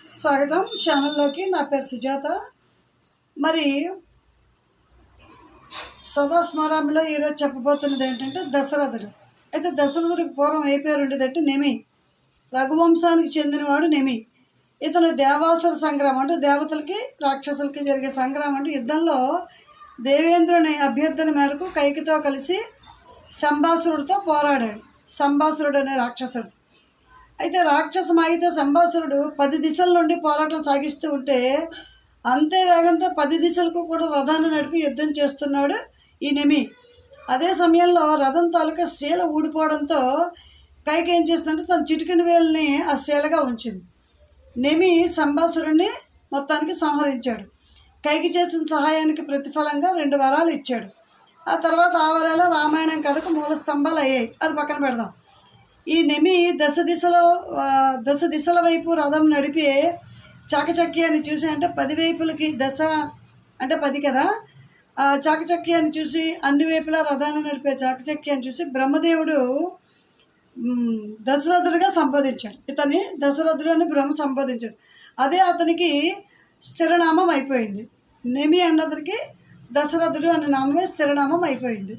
స్వాగతం ఛానల్లోకి. నా పేరు సుజాత. మరి సదాస్మారామిలో ఈరోజు చెప్పబోతున్నది ఏంటంటే దశరథుడు. అయితే దశరథుడికి పూర్వం ఏ పేరు ఉండేదంటే నెమి. రఘువంశానికి చెందినవాడు నెమి. ఇతను దేవాసుర సంగ్రామం అంటే దేవతలకి రాక్షసులకి జరిగే సంగ్రామం అంటే యుద్ధంలో దేవేంద్రుని అభ్యర్థన మేరకు కైకితో కలిసి సంభాసురుడితో పోరాడాడు. సంభాసురుడు అనే రాక్షసుడు. అయితే రాక్షస మాయతో సంభాసురుడు పది దిశల నుండి పోరాటం సాగిస్తూ ఉంటే అంతే వేగంతో పది దిశలకు కూడా రథాన్ని నడిపి యుద్ధం చేస్తున్నాడు ఈ నెమి. అదే సమయంలో రథం తాలూకా శీల ఊడిపోవడంతో కైకి ఏం చేస్తుందంటే తన చిటికిన వేలని ఆ శీలగా ఉంచింది. నెమి సంభాసురుణ్ణి మొత్తానికి సంహరించాడు. కైకి చేసిన సహాయానికి ప్రతిఫలంగా రెండు వరాలు ఇచ్చాడు. ఆ తర్వాత ఆ వరాల రామాయణం కథకు మూల స్తంభాలు అయ్యాయి. అది పక్కన పెడదాం. ఈ నెమి దశ దిశలో దశ దిశల వైపు రథం నడిపి చాకచక్యాన్ని చూసి అంటే పది వైపులకి దశ అంటే పది కదా? చాకచక్యాన్ని చూసి అన్ని వైపులా రథాన్ని నడిపే చాకచక్యాన్ని చూసి బ్రహ్మదేవుడు దశరథుడుగా దశరథుడిగా సంబోధించాడు. ఇతని దశరథుడు అని బ్రహ్మ సంబోధించాడు. అదే అతనికి స్థిరనామం అయిపోయింది. నెమి అన్నదరికి దశరథుడు అనే నామమే స్థిరనామం అయిపోయింది.